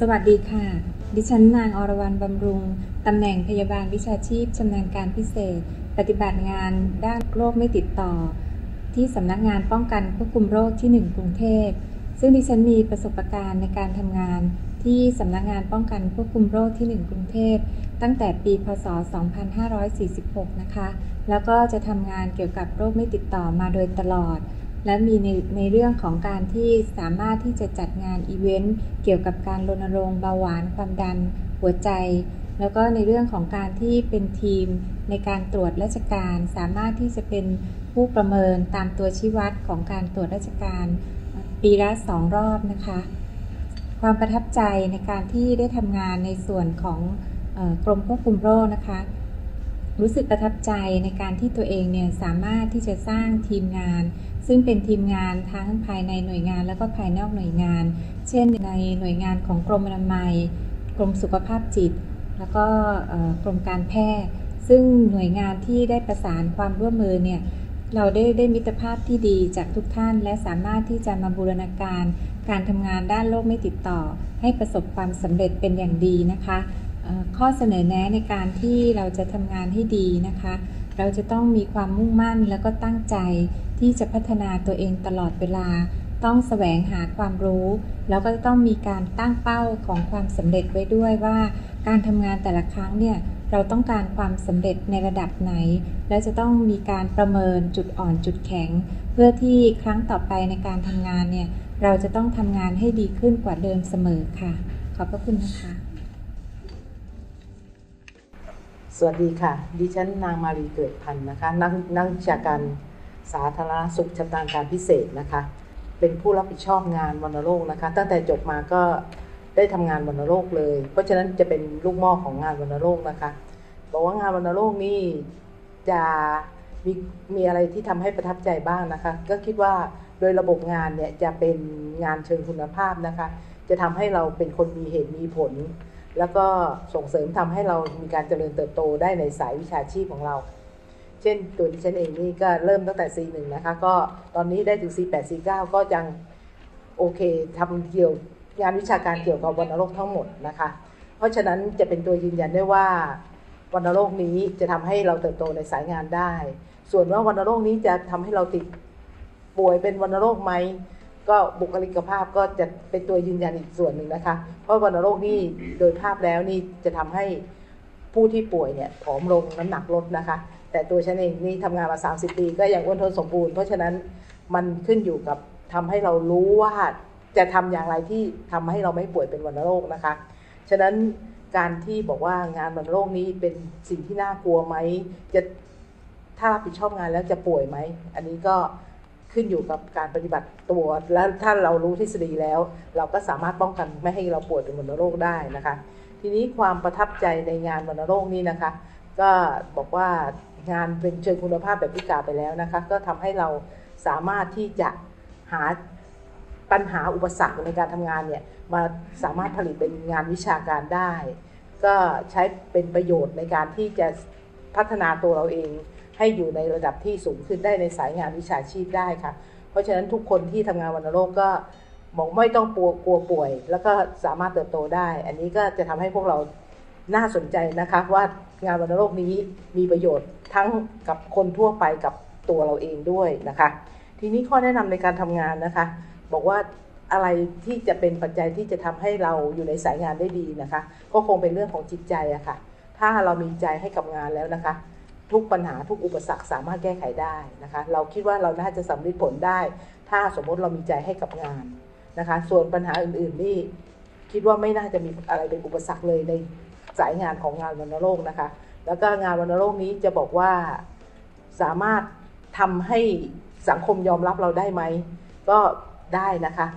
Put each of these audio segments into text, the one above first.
สวัสดีค่ะ ดิฉันนางอรวรรณบำรุง ตำแหน่งพยาบาลวิชาชีพชำนาญการพิเศษ ปฏิบัติงานด้านโรคไม่ติดต่อ ที่สำนักงานป้องกันควบคุมโรคที่ 1 กรุงเทพ ซึ่งดิฉันมีประสบการณ์ในการทำงานที่สำนักงานป้องกันควบคุมโรคที่ 1 กรุงเทพ ตั้งแต่ปี พศ 2546 นะคะ แล้วก็จะทำงานเกี่ยวกับโรคไม่ติดต่อมาโดยตลอด และมีในในเรื่องของการที่สามารถที่จะจัดงานอีเวนต์เกี่ยวกับการรณรงค์เบาหวานความดันหัวใจ แล้วก็ในเรื่องของการที่เป็นทีมในการตรวจราชการ สามารถที่จะเป็นผู้ประเมินตามตัวชี้วัดของการตรวจราชการ ปีละสองรอบนะคะ ความประทับใจในการที่ได้ทำงานในส่วนของกรมควบคุมโรคนะคะ รู้สึกประทับใจในการที่ตัวเองเนี่ยสามารถที่จะสร้างทีมงาน ซึ่งเป็นทีมงานทั้งภายในหน่วยงานแล้วก็ภายนอกหน่วยงาน เช่นในหน่วยงานของกรมอนามัย กรมสุขภาพจิต แล้วก็กรมการแพทย์ ซึ่งหน่วยงานที่ได้ประสานความร่วมมือเนี่ยเราได้ได้มิตรภาพที่ดีจากทุกท่าน และสามารถที่จะมาบูรณาการ การทำงานด้านโรคไม่ติดต่อ ให้ประสบความสำเร็จเป็นอย่างดีนะคะข้อเสนอแนะในการที่เราจะทำงานให้ดีนะคะ เราจะต้องมีความมุ่งมั่นแล้วก็ตั้งใจที่จะพัฒนาตัวเองตลอดเวลา ต้องแสวงหาความรู้ แล้วก็ต้องมีการตั้งเป้าของความสำเร็จไว้ด้วยว่า การทำงานแต่ละครั้งเนี่ยเราต้องการความสำเร็จในระดับไหน และจะต้องมีการประเมินจุดอ่อนจุดแข็ง เพื่อที่ครั้งต่อไปในการทำงานเนี่ยเราจะต้องทำงานให้ดีขึ้นกว่าเดิมเสมอค่ะ ขอบพระคุณนะคะ สวัสดีค่ะ ดิฉันนางมารีเกิดพันธ์นะคะ นักนักวิชาการสาธารณสุขชำนาญการพิเศษนะคะ เป็นผู้รับผิดชอบงานวัณโรคนะคะ ตั้งแต่จบมาก็ได้ทำงานวัณโรคเลย เพราะฉะนั้นจะเป็นลูกม้อของงานวัณโรคนะคะ บอกว่างานวัณโรคนี่จะมีมีอะไรที่ทำให้ประทับใจบ้างนะคะ ก็คิดว่าโดยระบบงานเนี่ยจะเป็นงานเชิงคุณภาพนะคะ จะทำให้เราเป็นคนมีเหตุมีผล แล้วก็ส่งเสริมทำให้เรามีการเจริญเติบโตได้ในสายวิชาชีพของเรา เช่นตัวดิฉันเองนี่ก็เริ่มตั้งแต่ C1 นะคะ ก็ตอนนี้ได้ถึง C8 C9 ก็ยังโอเคทำเกี่ยวงานวิชาการเกี่ยวกับวัณโรคทั้งหมดนะคะ เพราะฉะนั้นจะเป็นตัวยืนยันได้ว่าวัณโรคนี้จะทำให้เราเติบโตในสายงานได้ ส่วนว่าวัณโรคนี้จะทำให้เราติดป่วยเป็นวัณโรคไหม ก็บุคลิกภาพก็จะเป็นตัวยืนยันอีกส่วนหนึ่งนะคะ เพราะวัณโรคนี่โดยภาพแล้วนี่จะทำให้ผู้ที่ป่วยเนี่ยผอมลงน้ำหนักลดนะคะ แต่ตัวฉันเองนี่ทำงานมา 30 ปีก็ยังอ้วนท้วนสมบูรณ์ เพราะฉะนั้นมันขึ้นอยู่กับทำให้เรารู้ว่าจะทำอย่างไรที่ทำให้เราไม่ป่วยเป็นวัณโรคนะคะ ฉะนั้นการที่บอกว่างานวัณโรคนี้เป็นสิ่งที่น่ากลัวไหมจะถ้ารับผิดชอบงานแล้วจะป่วยไหม อันนี้ก็ ขึ้นอยู่กับการปฏิบัติตัว แล้วถ้าเรารู้ทฤษฎีแล้ว เราก็สามารถป้องกันไม่ให้เราป่วยเป็นวัณโรคได้นะคะ ทีนี้ความประทับใจในงานวัณโรคนี้นะคะ ก็บอกว่างานเป็นเชิงคุณภาพแบบที่กาไปแล้วนะคะก็ทำให้เราสามารถที่จะหาปัญหาอุปสรรคในการทำงานเนี่ยมาสามารถผลิตเป็นงานวิชาการได้ ก็ใช้เป็นประโยชน์ในการที่จะพัฒนาตัวเราเอง ให้อยู่ในระดับที่สูงขึ้นได้ในสายงานวิชาชีพได้ค่ะ เพราะฉะนั้นทุกคนที่ทำงานวัณโรคก็บอกไม่ต้องกลัวกลัวป่วย แล้วก็สามารถเติบโตได้ อันนี้ก็จะทำให้พวกเราน่าสนใจนะคะว่างานวัณโรคนี้มีประโยชน์ทั้งกับคนทั่วไปกับตัวเราเองด้วยนะคะ ทีนี้ข้อแนะนำในการทำงานนะคะ บอกว่าอะไรที่จะเป็นปัจจัยที่จะทำให้เราอยู่ในสายงานได้ดีนะคะ ก็คงเป็นเรื่องของจิตใจอะค่ะ ถ้าเรามีใจให้กับงานแล้วนะคะ ทุกปัญหาทุกอุปสรรคสามารถแก้ไขได้นะคะ เราคิดว่าเราน่าจะสำเร็จผลได้ ถ้าสมมติเรามีใจให้กับงานนะคะ ส่วนปัญหาอื่นๆนี่คิดว่าไม่น่าจะมีอะไรเป็นอุปสรรคเลยในสายงานของงานวัณโรคนะคะ แล้วก็งานวัณโรคนี้จะบอกว่าสามารถทำให้สังคมยอมรับเราได้ไหม ก็ได้นะคะ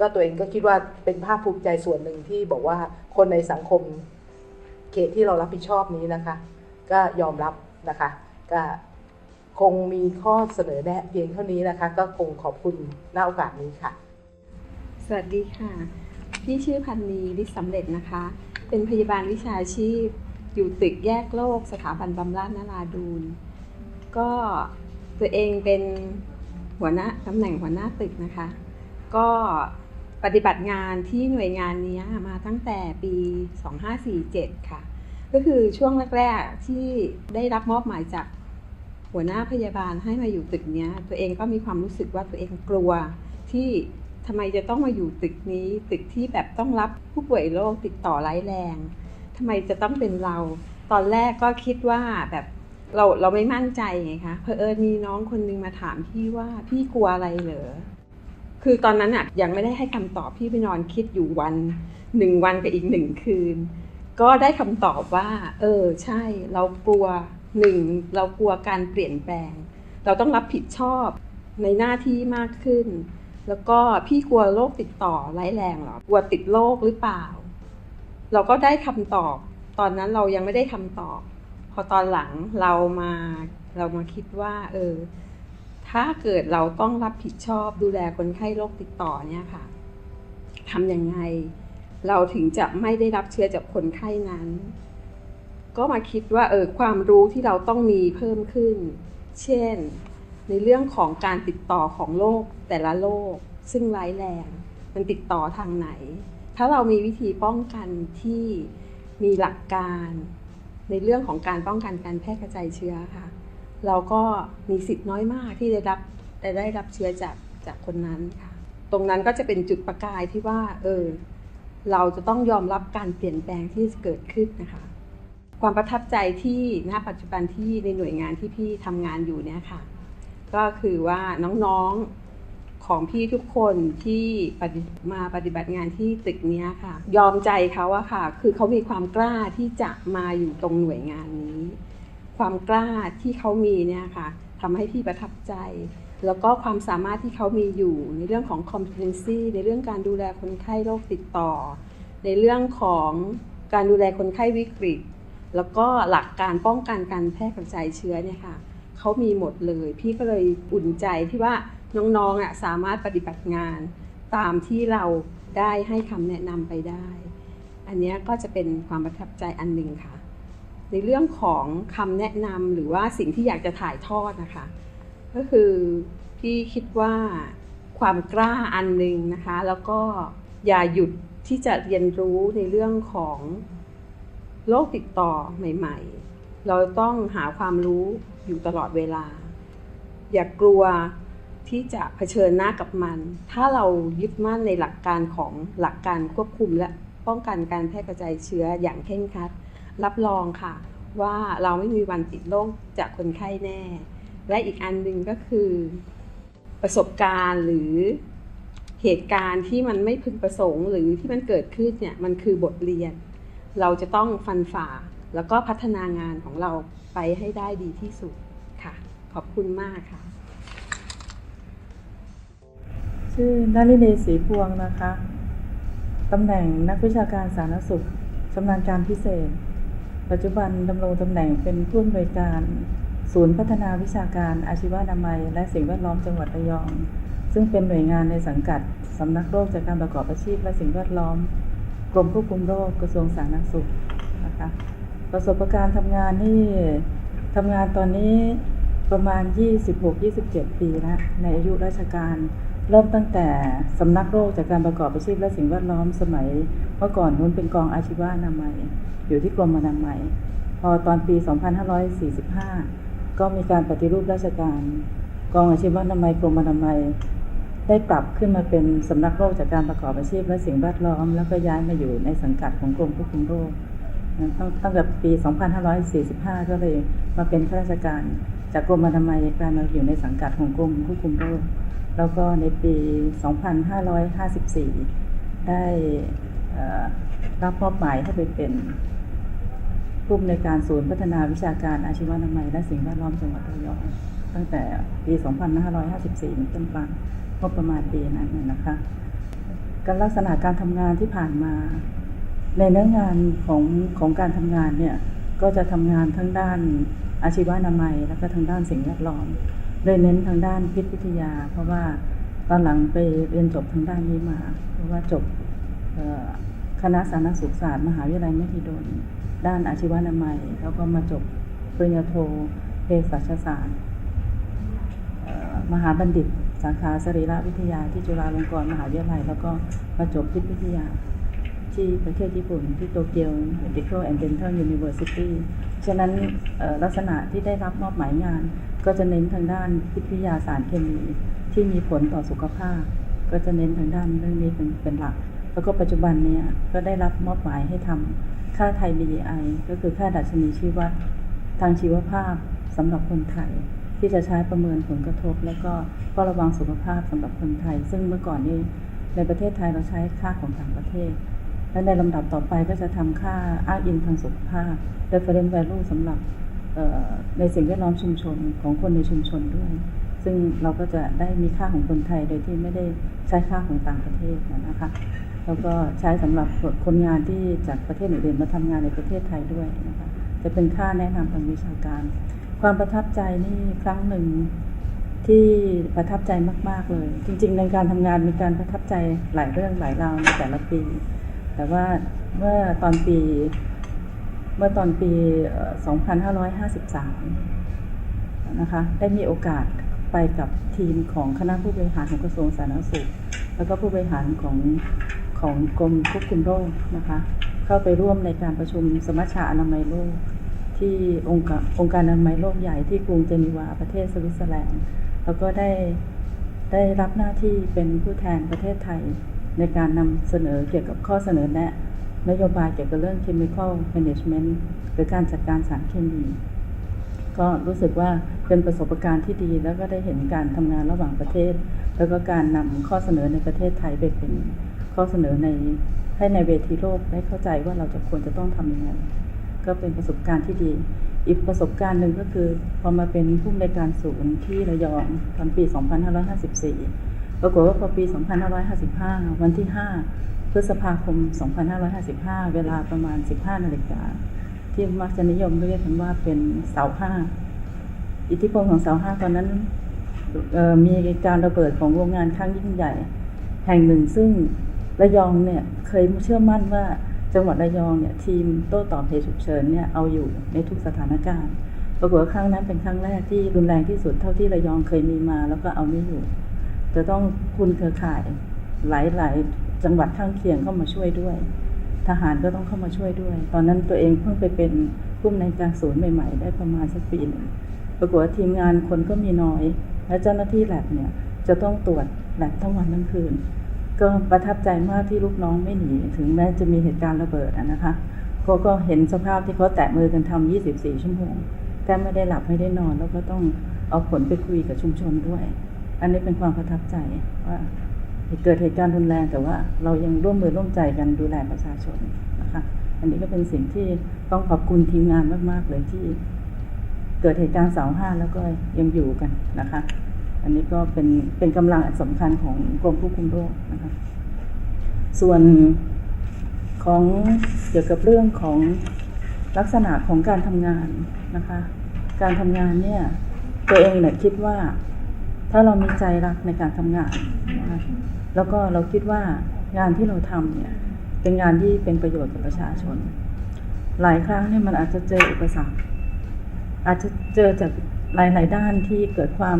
ก็ตัวเองก็คิดว่าเป็นภาคภูมิใจส่วนหนึ่งที่บอกว่าคนในสังคมเขตที่เรารับผิดชอบนี้นะคะ ก็ยอมรับ นะคะ ก็คงมีข้อเสนอแนะเพียงเท่านี้นะคะ ก็คงขอบคุณณโอกาสนี้ค่ะ สวัสดีค่ะ พี่ชื่อพันนีฤทธิสำเร็จนะคะ เป็นพยาบาลวิชาชีพ อยู่ตึกแยกโลกสถาบันบำราศนราดูนก็ตัวเองเป็นหัวหน้าตำแหน่งหัวหน้าตึกนะคะ ก็ปฏิบัติงานที่หน่วยงานนี้มาตั้งแต่ปี 2547 ค่ะ ก็คือช่วงแรกๆที่ได้รับมอบหมายจากหัวหน้าพยาบาลให้มาอยู่ตึกนี้ตัวเองก็มีความรู้สึกว่าตัวเองกลัว ที่ทำไมจะต้องมาอยู่ตึกนี้ ตึกที่แบบต้องรับผู้ป่วยโรคติดต่อร้ายแรงทำไมจะต้องเป็นเรา ตอนแรกก็คิดว่าแบบเราเราไม่มั่นใจไงคะเพอเอิญมีน้องคนนึงมาถามพี่ว่าพี่กลัวอะไรเหรอคือตอนนั้นอะยังไม่ได้ให้คำตอบพี่ไปนอนคิดอยู่วันหนึ่งวันกับอีกหนึ่งคืน ก็ได้คำตอบว่า เออ ใช่ เรากลัวหนึ่งเรากลัวการเปลี่ยนแปลง เราต้องรับผิดชอบในหน้าที่มากขึ้น แล้วก็พี่กลัวโรคติดต่อร้ายแรงหรอกลัวติดโรคหรือเปล่า เราก็ได้คำตอบ ตอนนั้นเรายังไม่ได้คำตอบ พอตอนหลังเรามาเรามาคิดว่า เออ ถ้าเกิดเราต้องรับผิดชอบดูแลคนไข้โรคติดต่อเนี่ยค่ะทำยังไง เราถึงจะไม่ได้รับเชื้อจากคนไข้นั้น ก็มาคิดว่าเออความรู้ที่เราต้องมีเพิ่มขึ้น เช่น ในเรื่องของการติดต่อของโรคแต่ละโรคซึ่งร้ายแรง มันติดต่อทางไหน ถ้าเรามีวิธีป้องกันที่มีหลักการ ในเรื่องของการป้องกันการแพร่กระจายเชื้อค่ะ เราก็มีสิทธิ์น้อยมากที่จะรับจะได้รับเชื้อจากจากคนนั้นค่ะ ตรงนั้นก็จะเป็นจุดประกายที่ว่า เออ เราจะต้องยอมรับการเปลี่ยนแปลงที่เกิดขึ้นนะคะ ความประทับใจที่ณปัจจุบันที่ในหน่วยงานที่พี่ทำงานอยู่เนี่ยค่ะ ก็คือว่าน้องๆของพี่ทุกคนที่มาปฏิบัติงานที่ตึกนี้ค่ะ ยอมใจเขาอะค่ะ คือเขามีความกล้าที่จะมาอยู่ตรงหน่วยงานนี้ ความกล้าที่เขามีเนี่ยค่ะทำให้พี่ประทับใจ แล้วก็ความสามารถที่เขามีอยู่ในเรื่องของ competency ในเรื่องการดูแลคนไข้โรคติดต่อ ในเรื่องของการดูแลคนไข้วิกฤต แล้วก็หลักการป้องกันการแพร่กระจายเชื้อเนี่ยค่ะเขามีหมดเลย พี่ก็เลยอุ่นใจที่ว่าน้องๆอะสามารถปฏิบัติงานตามที่เราได้ให้คำแนะนำไปได้ อันนี้ก็จะเป็นความประทับใจอันหนึ่งค่ะ ในเรื่องของคำแนะนำหรือว่าสิ่งที่อยากจะถ่ายทอดนะคะ ก็คือพี่คิดว่าความกล้าอันหนึ่งนะคะ แล้วก็อย่าหยุดที่จะเรียนรู้ในเรื่องของโรคติดต่อใหม่ ๆ เราต้องหาความรู้อยู่ตลอดเวลา อย่ากลัวที่จะเผชิญหน้ากับมัน ถ้าเรายึดมั่นในหลักการของหลักการควบคุมและป้องกันการแพร่กระจายเชื้ออย่างเคร่งครัด รับรองค่ะ ว่าเราไม่มีวันติดโรคจากคนไข้แน่ และอีกอันหนึ่งก็คือประสบการณ์หรือเหตุการณ์ที่มันไม่พึงประสงค์หรือที่มันเกิดขึ้นเนี่ยมันคือบทเรียน เราจะต้องฟันฝ่าแล้วก็พัฒนางานของเราไปให้ได้ดีที่สุดค่ะ ขอบคุณมากค่ะ ชื่อนลินีศรีพวงนะคะตำแหน่งนักวิชาการสาธารณสุขชำนาญการพิเศษ ปัจจุบันดำรงตำแหน่งเป็นผู้อำนวยการ ศูนย์พัฒนาวิชาการอาชีวนามัย และสิ่งแวดล้อมจังหวัดระยอง ซึ่งเป็นหน่วยงานในสังกัดสำนักโรคจากการประกอบอาชีพและสิ่งแวดล้อม กรมควบคุมโรคกระทรวงสาธารณสุขนะคะประสบการณ์ทำงานนี่ทำงานตอนนี้ประมาณ 26-27 ปีแล้วในอายุราชการเริ่มตั้งแต่สำนักโรคจากการประกอบอาชีพและสิ่งแวดล้อมสมัยเมื่อก่อนนู้นเป็นกองอาชีวนามัย อยู่ที่กรมอนามัย พอตอนปี 2545 ก็มีการปฏิรูปราชการ กองอาชีวนามัยกรมอนามัย ได้ปรับขึ้นมาเป็นสำนักโรคจากการประกอบอาชีพและสิ่งแวดล้อม แล้วก็ย้ายมาอยู่ในสังกัดของกรมควบคุมโรคตั้งตั้งแต่ปี 2545 ก็เลยมาเป็นข้าราชการ จากกรมอนามัยกลายมาอยู่ในสังกัดของกรมควบคุมโรค แล้วก็ในปี 2554 ได้รับมอบหมายให้ไปเป็น ผู้อำนวยการศูนย์พัฒนาวิชาการอาชีวนามัยและสิ่งแวดล้อมจังหวัดระยองตั้งแต่ปี 2554เป็นต้นมางบประมาณปีนั้นนะนะคะการลักษณะการทำงานที่ผ่านมา ในเนื้องานของของการทำงานเนี่ยก็จะทำงานทั้งด้านอาชีวนามัย แล้วก็ทางด้านสิ่งแวดล้อม โดยเน้นทางด้านพิษวิทยา เพราะว่าตอนหลังไปเรียนจบทางด้านนี้มา เพราะว่าจบคณะสาธารณสุขศาสตร์ มหาวิทยาลัยมหิดล ด้านอาชีวนามัย แล้วก็มาจบปริญญาโทเภสัชศาสตร์มหาบัณฑิต สาขาสรีรวิทยาที่จุฬาลงกรณ์มหาวิทยาลัย แล้วก็มาจบพิษวิทยา ที่ประเทศญี่ปุ่น ที่โตเกียว Medical and Dental University ฉะนั้นลักษณะที่ได้รับมอบหมายงาน ก็จะเน้นทางด้านพิษวิทยาสารเคมีที่มีผลต่อสุขภาพ ก็จะเน้นทางด้านเรื่องนี้เป็นเป็นหลัก แล้วก็ปัจจุบันเนี้ก็ได้รับมอบหมายให้ทำ ค่าไทย BDI ก็คือค่าดัชนีชีวัดทางชีวภาพสำหรับคนไทย ที่จะใช้ประเมินผลกระทบ แล้วก็เฝ้าระวังสุขภาพสำหรับคนไทย ซึ่งเมื่อก่อนนี้ในประเทศไทยเราใช้ค่าของต่างประเทศ และในลำดับต่อไปก็จะทำค่าอ้างอิงทางสุขภาพ reference value สำหรับในสิ่งแวดล้อมชุมชนของคนในชุมชนด้วย ซึ่งเราก็จะได้มีค่าของคนไทยโดยที่ไม่ได้ใช้ค่าของต่างประเทศนะคะ แล้วก็ใช้สำหรับคนงานที่จากประเทศอื่นมาทำงานในประเทศไทยด้วยนะคะจะเป็นค่าแนะนำทางวิชาการ ความประทับใจนี่ครั้งหนึ่งที่ประทับใจมาก ๆเลย จริง ๆ ในการทำงานมีการประทับใจหลายเรื่องหลายราวในแต่ละปี แต่ว่าเมื่อตอนปีเมื่อตอนปีเอ่อ2553 นะคะ ได้มีโอกาสไปกับทีมของคณะผู้บริหารของกระทรวงสาธารณสุข แล้วก็ผู้บริหารของ ของกรมควบคุมโรคนะคะ เข้าไปร่วมในการประชุมสมัชชาอนามัยโลก ที่องค์การองค์การอนามัยโลกใหญ่ที่กรุงเจนีวาประเทศสวิตเซอร์แลนด์แล้วก็ได้ได้รับหน้าที่เป็นผู้แทนประเทศไทย ในการนำเสนอเกี่ยวกับข้อเสนอแนะนโยบายเกี่ยวกับเรื่อง chemical management หรือการจัดการสารเคมีก็รู้สึกว่าเป็นประสบการณ์ที่ดี แล้วก็ได้เห็นการทำงานระหว่างประเทศ แล้วก็การนำข้อเสนอในประเทศไทยไปเป็น ข้อเสนอในให้ในเวทีโลกได้เข้าใจว่าเราจะควรจะต้องทำยังไงก็เป็นประสบการณ์ที่ดี อีกประสบการณ์หนึ่งก็คือ พอมาเป็นผู้อำนวยการศูนย์ที่ระยองตอนปี 2554 ปรากฏว่าพอปี 2555 วันที่ 5 พฤษภาคม 2555 เวลาประมาณ 15 นาฬิกา ที่มักจะนิยมเรียกกันว่าเป็นเสาห้า อิทธิพลของเสาห้าตอนนั้นมีการระเบิดของโรงงานครั้งยิ่งใหญ่ แห่งหนึ่งซึ่ง ระยองเนี่ยเคยเชื่อมั่นว่าจังหวัดระยองเนี่ยทีมโต้ตอบเหตุฉุกเฉินเนี่ยเอาอยู่ในทุกสถานการณ์ปรากฏว่าครั้งนั้นเป็นครั้งแรกที่รุนแรงที่สุดเท่าที่ระยองเคยมีมา แล้วก็เอาไม่อยู่ จะต้องคุณเครือข่ายหลายๆจังหวัดข้างเคียงเข้ามาช่วยด้วย ทหารก็ต้องเข้ามาช่วยด้วย ตอนนั้นตัวเองเพิ่งไปเป็นผู้อำนวยการศูนย์ใหม่ ๆ ได้ประมาณสักปีหนึ่งปรากฏว่าทีมงานคนก็มีน้อย และเจ้าหน้าที่แลบเนี่ยจะต้องตรวจแลบทั้งวันทั้งคืน ก็ประทับใจมากที่ลูกน้องไม่หนี ถึงแม้จะมีเหตุการณ์ระเบิดนะคะเขาก็เห็นสภาพที่เขาแตะมือกันทำ24 ชั่วโมงแต่ไม่ได้หลับไม่ได้นอน แล้วก็ต้องเอาผลไปคุยกับชุมชนด้วย อันนี้เป็นความประทับใจว่าเกิดเหตุการณ์รุนแรงแต่ว่าเรายังร่วมมือร่วมใจกันดูแลประชาชนนะคะ อันนี้ก็เป็นสิ่งที่ต้องขอบคุณทีมงานมาก ๆ เลยที่ เกิดเหตุการณ์เสาห้าแล้วก็ยังอยู่กันนะคะ อันนี้ก็เป็นเป็นกำลังสำคัญของกรมควบคุมโรคนะคะส่วนของเกี่ยวกับเรื่องของลักษณะของการทำงานนะคะ การทำงานเนี่ยตัวเองเนี่ยคิดว่าถ้าเรามีใจรักในการทำงานนะคะแล้วก็เราคิดว่างานที่เราทำเนี่ยเป็นงานที่เป็นประโยชน์กับประชาชน หลายครั้งเนี่ยมันอาจจะเจออุปสรรคอาจจะเจอจากหลาย ๆ ด้านที่เกิดความ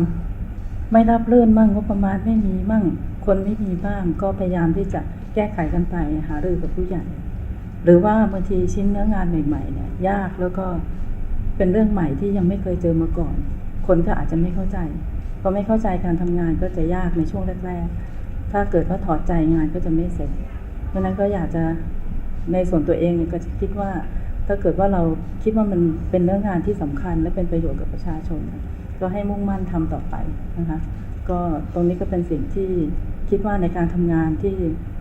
ไม่รับเลื่อนมั่งงบประมาณไม่มีมั่ง คนไม่มีบ้าง ก็พยายามที่จะแก้ไขกันไปหารือกับผู้ใหญ่ หรือว่าบางทีชิ้นเนื้องานใหม่ๆเนี่ย ยากแล้วก็เป็นเรื่องใหม่ที่ยังไม่เคยเจอมาก่อน คนก็อาจจะไม่เข้าใจพอไม่เข้าใจการทำงานก็จะยากในช่วงแรก ๆ ถ้าเกิดว่าถอดใจงานก็จะไม่เสร็จ เพราะนั้นก็อยากจะในส่วนตัวเองก็จะคิดว่า ถ้าเกิดว่าเราคิดว่ามันเป็นเรื่องงานที่สำคัญ และเป็นประโยชน์กับประชาชน ก็ให้มุ่งมั่นทำต่อไปนะคะก็ตรงนี้ก็เป็นสิ่งที่คิดว่าในการทำงานที่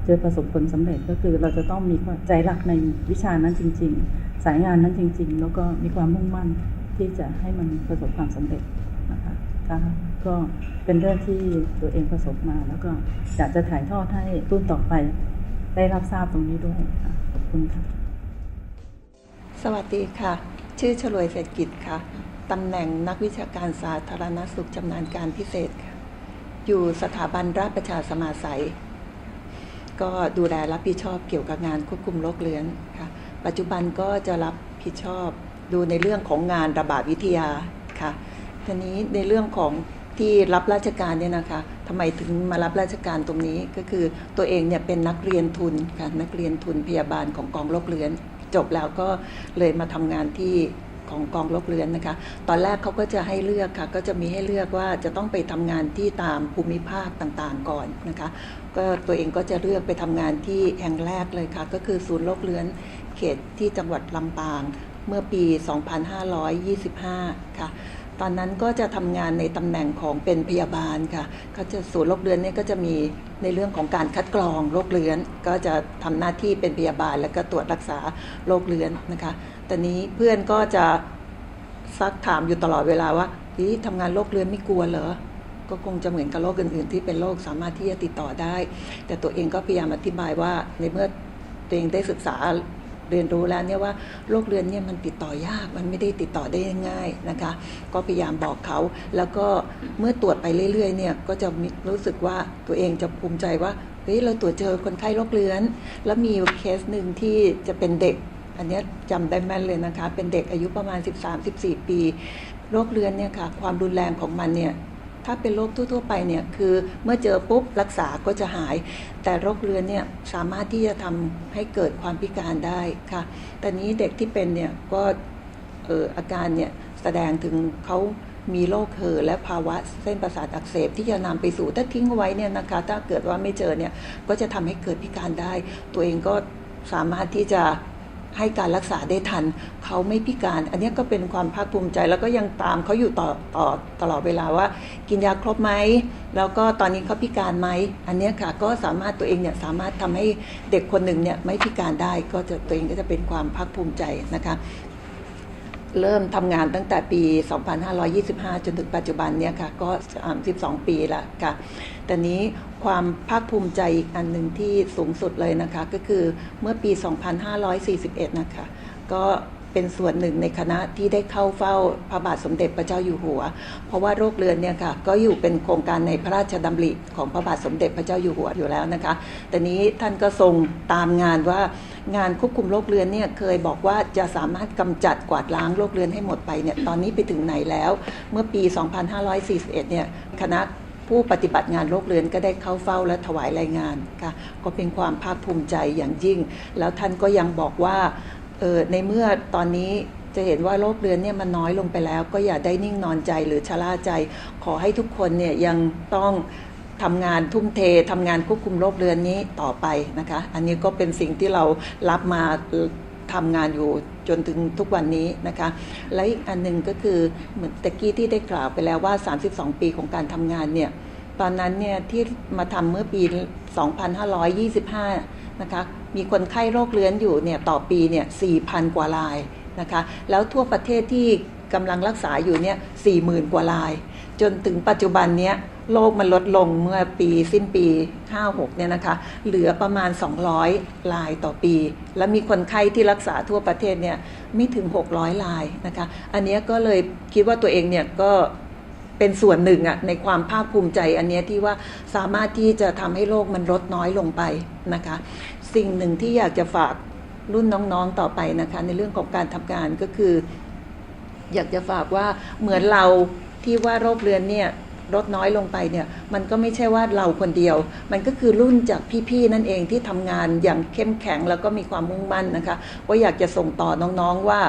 เจอประสบผลสำเร็จก็คือเราจะต้องมีใจรักในวิชานั้นจริง ๆ สายงานนั้นจริง ๆ แล้วก็มีความมุ่งมั่นที่จะให้มันประสบความสำเร็จนะคะค่ะก็เป็นเรื่องที่ตัวเองประสบมา แล้วก็อยากจะถ่ายทอดให้รุ่นต่อไป ได้รับทราบตรงนี้ด้วยค่ะขอบคุณค่ะ สวัสดีค่ะ ชื่อฉลวยเศรษฐกิจค่ะ ตำแหน่งนักวิชาการสาธารณสุขชำนาญการพิเศษค่ะอยู่สถาบันราชประชาสมาสัย ก็ดูแลรับผิดชอบเกี่ยวกับงานควบคุมโรคเรื้อนค่ะปัจจุบันก็จะรับผิดชอบดูในเรื่องของงานระบาดวิทยาค่ะทีนี้ในเรื่องของที่รับราชการเนี่ยนะคะทำไมถึงมารับราชการตรงนี้ก็คือตัวเองเนี่ยเป็นนักเรียนทุนค่ะนักเรียนทุนพยาบาลของกองโรคเรื้อน จบแล้วก็เลยมาทำงานที่ ของกองโรคเรื้อนนะคะ ตอนแรกเขาก็จะให้เลือกค่ะ ก็จะมีให้เลือกว่าจะต้องไปทำงานที่ตามภูมิภาคต่างๆก่อนนะคะ ก็ตัวเองก็จะเลือกไปทำงานที่แห่งแรกเลยค่ะ ก็คือศูนย์โรคเรื้อนเขตที่จังหวัดลำปางเมื่อปี 2525 ค่ะ ตอนนั้นก็จะทำงานในตำแหน่งของเป็นพยาบาลค่ะเขาจะศูนย์โรคเรื้อนเนี่ยก็จะมีในเรื่องของการคัดกรองโรคเรื้อน ก็จะทำหน้าที่เป็นพยาบาล แล้วก็ตรวจรักษาโรคเรื้อนนะคะตอนนี้เพื่อนก็จะซักถามอยู่ตลอดเวลาว่าเฮ้ยทำงานโรคเรื้อนไม่กลัวเหรอก็คงจะเหมือนกับโรคอื่นๆ ที่เป็นโรคสามารถที่จะติดต่อได้ แต่ตัวเองก็พยายามอธิบายว่าในเมื่อตัวเองได้ศึกษา เรียนรู้แล้วเนี่ยว่าโรคเรือนเนี่ยมันติดต่อยากมันไม่ได้ติดต่อได้ง่ายนะคะ ก็พยายามบอกเขา แล้วก็เมื่อตรวจไปเรื่อยๆเนี่ยก็จะรู้สึกว่าตัวเองจะภูมิใจว่าเฮ้ยเราตรวจเจอคนไข้โรคเรื้อน แล้วมีเคสหนึ่งที่จะเป็นเด็ก อันนี้จำได้แม่นเลยนะคะ เป็นเด็กอายุประมาณ 13-14 ปี โรคเรื้อนเนี่ยค่ะ ความรุนแรงของมันเนี่ย ถ้าเป็นโรคทั่ว ๆ ไปเนี่ยคือเมื่อเจอปุ๊บรักษาก็จะหาย แต่โรคเรื้อนเนี่ยสามารถที่จะทำให้เกิดความพิการได้ค่ะแต่นี้เด็กที่เป็นเนี่ยก็เอออาการเนี่ยแสดงถึงเขามีโรคเห่อและภาวะเส้นประสาทอักเสบที่จะนำไปสู่ถ้าทิ้งเอาไว้เนี่ยนะคะ ถ้าเกิดว่าไม่เจอเนี่ยก็จะทำให้เกิดพิการได้ ตัวเองก็สามารถที่จะ ให้การรักษาได้ทัน เขาไม่พิการ อันนี้ก็เป็นความภาคภูมิใจ แล้วก็ยังตามเขาอยู่ต่อต่อตลอดเวลาว่า กินยาครบไหมแล้วก็ตอนนี้เขาพิการไหมอันนี้ค่ะก็สามารถตัวเองเนี่ยสามารถทำให้เด็กคนหนึ่งเนี่ยไม่พิการได้ก็จะตัวเองก็จะเป็นความภาคภูมิใจนะคะ เริ่มทำงานตั้งแต่ปี 2525 จนถึงปัจจุบันเนี่ยค่ะ ก็ 32 ปีละค่ะ แต่นี้ความภาคภูมิใจอีกอันหนึ่งที่สูงสุดเลยนะคะ ก็คือเมื่อปี 2541 นะคะ ก็ เป็นส่วนหนึ่งในคณะที่ได้เข้าเฝ้าพระบาทสมเด็จพระเจ้าอยู่หัว เพราะว่าโรคเรือนเนี่ยค่ะก็อยู่เป็นโครงการในพระราชดำริของพระบาทสมเด็จพระเจ้าอยู่หัวอยู่แล้วนะคะแต่นี้ท่านก็ทรงตามงานว่างานควบคุมโรคเรือนเนี่ยเคยบอกว่าจะสามารถกำจัดกวาดล้างโรคเรือนให้หมดไปเนี่ยตอนนี้ไปถึงไหนแล้ว เมื่อปี 2541 เนี่ยคณะผู้ปฏิบัติงานโรคเรือนก็ได้เข้าเฝ้าและถวายรายงานค่ะก็เป็นความภาคภูมิใจอย่างยิ่ง แล้วท่านก็ยังบอกว่า ออในเมื่อตอนนี้จะเห็นว่าโรคเรื้อนเนี่ยมันน้อยลงไปแล้ว ก็อย่าได้นิ่งนอนใจหรือชะล่าใจ ขอให้ทุกคนเนี่ยยังต้องทำงานทุ่มเททำงานควบคุมโรคเรื้อนนี้ต่อไปนะคะ อันนี้ก็เป็นสิ่งที่เรารับมาทำงานอยู่จนถึงทุกวันนี้นะคะ และอีกอันหนึ่งก็คือเหมือนตะกี้ที่ได้กล่าวไปแล้วว่า 32 ปีของการทำงานเนี่ยตอนนั้นเนี่ยที่มาทำเมื่อปี 2525 นะคะ มีคนไข้โรคเรื้อนอยู่เนี่ยต่อปีเนี่ย4,000 กว่ารายนะคะแล้วทั่วประเทศที่กำลังรักษาอยู่เนี่ย40,000 กว่าราย จนถึงปัจจุบันเนี้ยโรคมันลดลงเมื่อปีสิ้นปี 56 เนี่ยนะคะ เหลือประมาณ 200รายต่อปี และมีคนไข้ที่รักษาทั่วประเทศเนี่ยไม่ถึง 600รายนะคะ อันนี้ก็เลยคิดว่าตัวเองเนี่ยก็เป็นส่วนหนึ่งอะในความภาคภูมิใจอันนี้ที่ว่าสามารถที่จะทำให้โลกมันลดน้อยลงไปนะคะ สิ่งหนึ่งที่อยากจะฝากรุ่นน้องๆต่อไปนะคะ ในเรื่องของการทำงานก็คือ อยากจะฝากว่าเหมือนเราที่ว่าโรคเรือนเนี่ยลดน้อยลงไปเนี่ยมันก็ไม่ใช่ว่าเราคนเดียว มันก็คือรุ่นจากพี่ๆนั่นเองที่ทำงานอย่างเข้มแข็งแล้วก็มีความมุ่งมั่นนะคะว่าอยากจะส่งต่อน้องๆว่า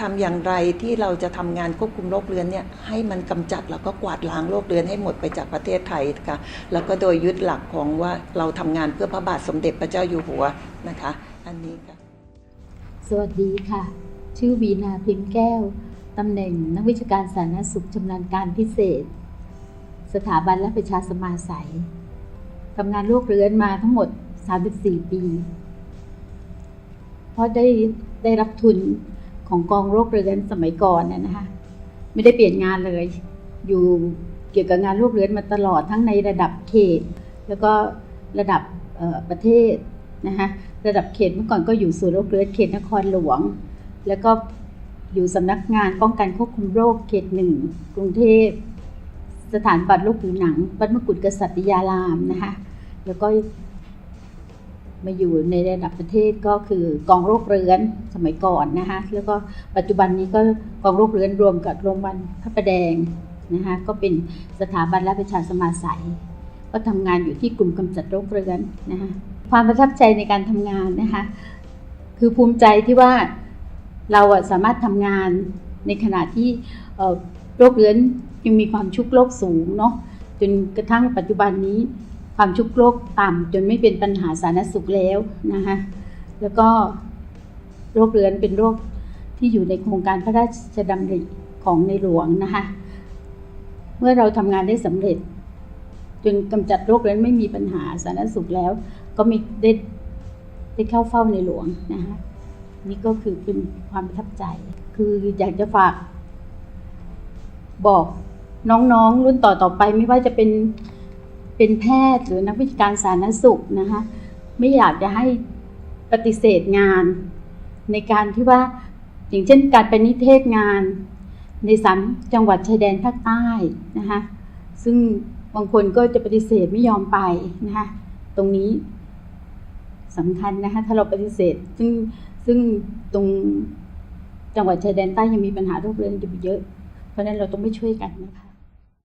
ทำอย่างไรที่เราจะทำงานควบคุมโรคเรื้อนเนี่ยให้มันกำจัดแล้วก็กวาดล้างโรคเรื้อนให้หมดไปจากประเทศไทยค่ะแล้วก็โดยยึดหลักของว่าเราทำงานเพื่อพระบาทสมเด็จพระเจ้าอยู่หัวนะคะ อันนี้ค่ะสวัสดีค่ะ ชื่อวีนาพิมพ์แก้วตำแหน่งนักวิชาการสาธารณสุขชำนาญการพิเศษ สถาบันและประชาสมาสัยทำงานโรคเรื้อนมาทั้งหมด 34 ปี เพราะได้ได้รับทุน ของกองโรคเรื้อนสมัยก่อนน่ะนะคะไม่ได้เปลี่ยนงานเลย อยู่เกี่ยวกับงานโรคเรื้อนมาตลอดทั้งในระดับเขต แล้วก็ระดับประเทศนะคะระดับเขตเมื่อก่อนก็อยู่ศูนย์โรคเรื้อนเขตนครหลวง แล้วก็อยู่สำนักงานป้องกันควบคุมโรคเขตหนึ่งกรุงเทพสถานบัตรโรคผิวหนังวัดมกุฎกษัตริยารามนะคะแล้วก็ มาอยู่ในระดับประเทศก็คือกองโรคเรื้อนสมัยก่อนนะคะแล้วก็ปัจจุบันนี้ก็กองโรคเรื้อนรวมกับโรงพยาบาลพระประแดงนะคะก็เป็นสถาบันราชประชาสมาสัย ก็ทำงานอยู่ที่กลุ่มกำจัดโรคเรื้อนนะคะความประทับใจในการทำงานนะคะคือภูมิใจที่ว่าเราสามารถทำงานในขณะที่โรคเรื้อนยังมีความชุกโรคสูงเนาะจนกระทั่งปัจจุบันนี้ ความชุกโรคต่ำจนไม่เป็นปัญหาสาธารณสุขแล้วนะคะแล้วก็โรคเรื้อนเป็นโรคที่อยู่ในโครงการพระราชดำริของในหลวงนะคะเมื่อเราทำงานได้สำเร็จ จนกำจัดโรคเรื้อนไม่มีปัญหาสาธารณสุขแล้ว ก็มีได้ได้เข้าเฝ้าในหลวงนะคะนี่ก็คือเป็นความประทับใจ คืออยากจะฝาก บอกน้องๆ รุ่นต่อๆไปไม่ว่าจะเป็น เป็นแพทย์หรือนักวิชาการสาธารณสุขนะคะไม่อยากจะให้ปฏิเสธงาน ในการที่ว่าอย่างเช่นการเป็นนิเทศงาน ในสามจังหวัดชายแดนภาคใต้นะคะซึ่งบางคนก็จะปฏิเสธไม่ยอมไปนะคะตรงนี้สำคัญนะคะถ้าเราปฏิเสธ ซึ่งซึ่งตรงจังหวัดชายแดนใต้ยังมีปัญหาโรคเรื้อนอยู่เยอะ เพราะฉะนั้นเราต้องไม่ช่วยกันนะคะ